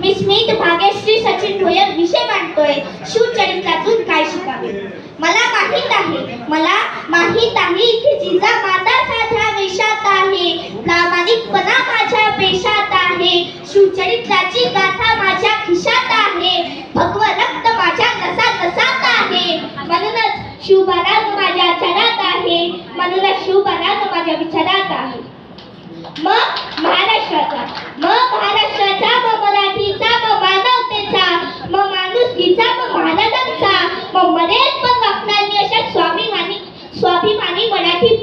मी स्मित भाग्यश्री सचिन होय विषय मांडतोय. शिवचरित्रातून काय शिकावे? मला माहीत आहे मला माहीत आहे की जिजा माता साध्या वेशात आहे. प्रामाणिकपणा माझ्या पेशात आहे. शिवचरित्राची गाथा माझ्या खिशात आहे. भगव रक्त माझ्या नसा नसात आहे. म्हणूनच शिवबाराग माझ्या चरात आहे. म्हणूनच शिवबाराग माझ्या विचारात आहे. मग महाराष्ट्राचा मग मराठीचा मग मानवतेचा मग माणुसकीचा मग महाराजांचा मग मरेल पण वागणार मी अशा स्वाभिमानी स्वाभिमानी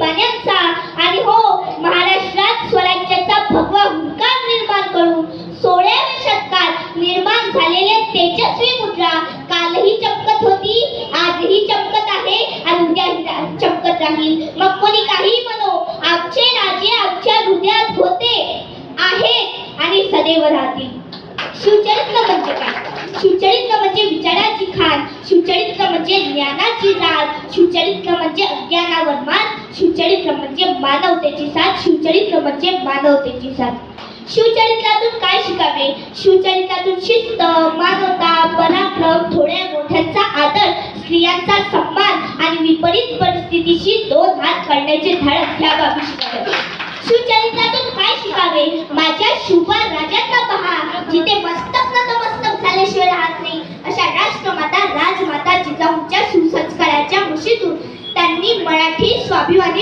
पाण्याचा. आणि हो महाराष्ट्रात स्वराज्याचा भगवा हुंकार निर्माण करून सोळाव्या शतकात निर्माण झालेले तेजस्वी मुद्रा कालही चमकत होती आजही चमकत आहे आणि उद्याही चमकत राहील. मग कोणी काही म्हणो आमचे राजे आमच्या हृदयात होते आहेत आणि सदैव राहतील. शिवचरित्र म्हणजे काय? सुचरित्र म्हणजे विचाराची खाण सुचरित्र म्हणजे ज्ञानाची राज सुचरित्र म्हणजे अज्ञानावर मात सुचरित्र म्हणजे मानवतेची साथ सुचरित्र म्हणजे मानवतेची साथ. शिवचरित्रातून काय शिकावे? शिवचरित्रातून शिस्त मानवता पराक्रम थोड्या मोठ्यांचा आदर स्त्रियांचा सन्मान आणि विपरीत परिस्थितीशी दोन हात काढण्याचे धाडस या बाबी शिकावे. शिवचरित्रातून काय शिकावे? माझ्या शुभा राजांना पहा.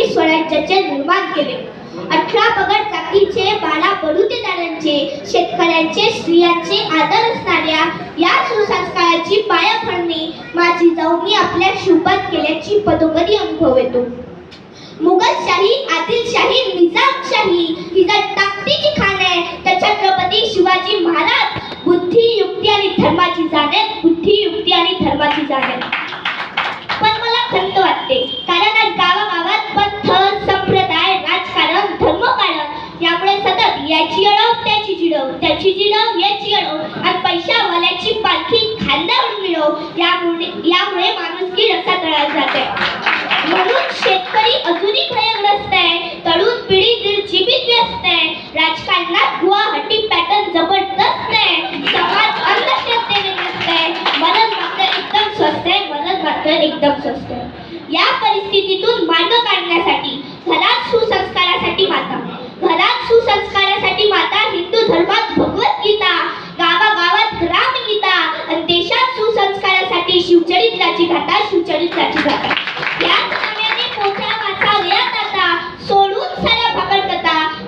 ब्रिटिश स्वराज्याचे निर्माण केले. अठरा पगड जातीचे बाला बडुतेदारांचे शेतकऱ्यांचे स्त्रियांचे आदर असणाऱ्या या सुसंस्काराची पायाभरणी माझी जाऊनी आपल्या शिवपात केल्याची पदोपदी अनुभव येतो. मुघलशाही आदिलशाही निजामशाही ही जर ताकदीची खाण आहे तर छत्रपती शिवाजी महाराज बुद्धी युक्ती आणि धर्माची जाणीव बुद्धी युक्ती आणि धर्माची जाणीव त्याची जिडव याची अडव. आणि पैशावाल्याची पालखी खांद्यावर मिळव. यामुळे यामुळे माणुसकी रसातळात जाते. म्हणून शेतकरी अजूनही भयग्रस्त आहे. तरुण पिढी निर्जीवित व्यस्त आहे. राजकारणात गुवाहाटी पॅटर्न जबरदस्त आहे. समाज अंधश्रद्धेने व्यस्त आहे. मदत मात्र एकदम स्वस्त आहे. मदत मात्र एकदम स्वस्त आहे. या परिस्थितीतून मार्ग काढण्यासाठी घरात सुसंस्कारासाठी माता घरात सुसंस्कारासाठी माता हिंदू धर्मात भगवद्गीता गावागावात रामगीता आणि देशात सुसंस्कारासाठी शिवचरित्राची गाथा शिवचरित्राची गाथा याच नावाने मोठ्या वाचाव्यात आता सोडून साऱ्या भाकड कथा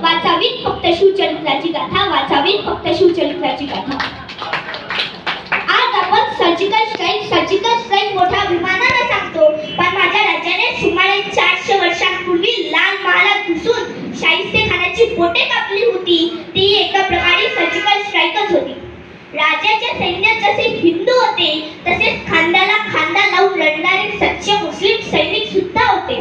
वाचावीत फक्त शिवचरित्राची गाथा वाचावीत फक्त शिवचरित्राची गाथा. आज आपण सर्जिकल स्ट्राईक सर्जिकल स्ट्राईक मोठ्या अभिमानाने सांगतो. पण माझ्या राज्याने सुमारे चारशे वर्षांपूर्वी लाल महालात घुसून शाहिस्ते खानाची बोटे कापली होती. ती एका प्रकारे सर्जिकल राजाच्या सैन्यात जसे हिंदू होते तसेच खांद्याला खांदा लावून लढणारे सच्चे मुस्लिम सैनिक सुद्धा होते.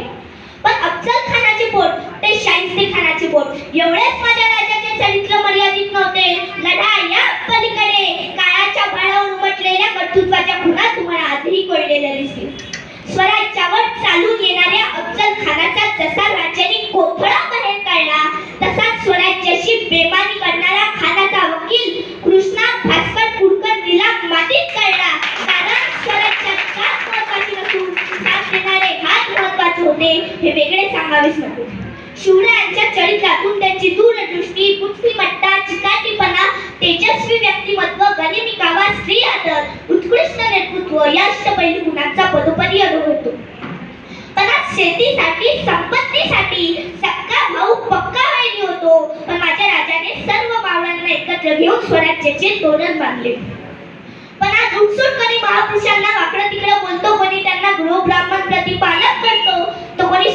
पण अफजल खानाचे बोट ते शाहिस्ते खानाचे बोट एवढेच माझ्या राजाचे चरित्र मर्यादित नव्हते. लढा या पलीकडे काळाच्या बाळावर उमटलेल्या कर्तृत्वाच्या खुणा तुम्हाला आजही कळलेल्या दिसतील स्वराज्यावर चालून येणाऱ्या अफजल खानाचा जसा राज्याने होते हे वेगळे सांगावेच नको. शिवरायांच्या चरित्रातून त्यांची दूरदृष्टी बुद्धिमत्ता चिकाटीपणा तेजस्वी व्यक्तिमत्व गनिमिकावा स्त्री आदर उत्कृष्ट नेतृत्व या अष्टपैलू गुणांचा पदोपदी अनुभव होतो पण आज शेतीसाठी संपत्तीसाठी सक्का भाऊ पक्का वैरी होतो. पण माझ्या राजाने सर्व पावलांना एकत्र घेऊन स्वराज्याचे तोरण बांधले. पण आज उत्सुकपणे महापुरुषांना वाकडं तिकडं बोलतो कोणी त्यांना गृहब्राह्मण प्रतिपालक करतो.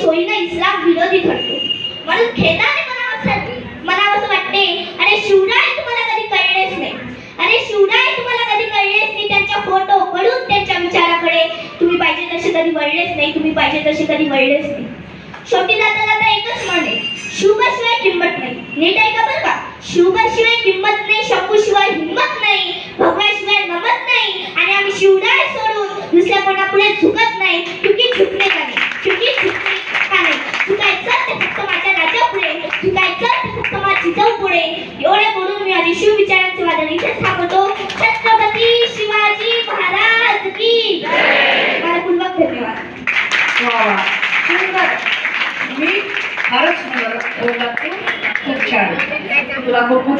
सोयीनं इस्लाम विरोधी ठरतो म्हणून खेदाने मला असं मला असं वाटते अरे शिवराय तुम्हाला कधी कळलेच नाही. अरे शिवराय तुम्हाला कधी कळलेच नाही त्यांच्या फोटो कडून त्यांच्या विचाराकडे तुम्ही पाहिजे तसे कधी वळलेच नाही तुम्ही पाहिजे तसे कधी वळलेच नाही. शेवटी जाता जाता एकच म्हणे शिवबाशिवाय किंमत नाही. नीट ऐका बरं का शिव नये एवढे म्हणून मी आधी शिव विचारांचे वादन इथे थांबतो छत्रपती शिवाजी महाराज की मनपूर्वक धन्यवाद. मी फारच खूप छान. तुला खूप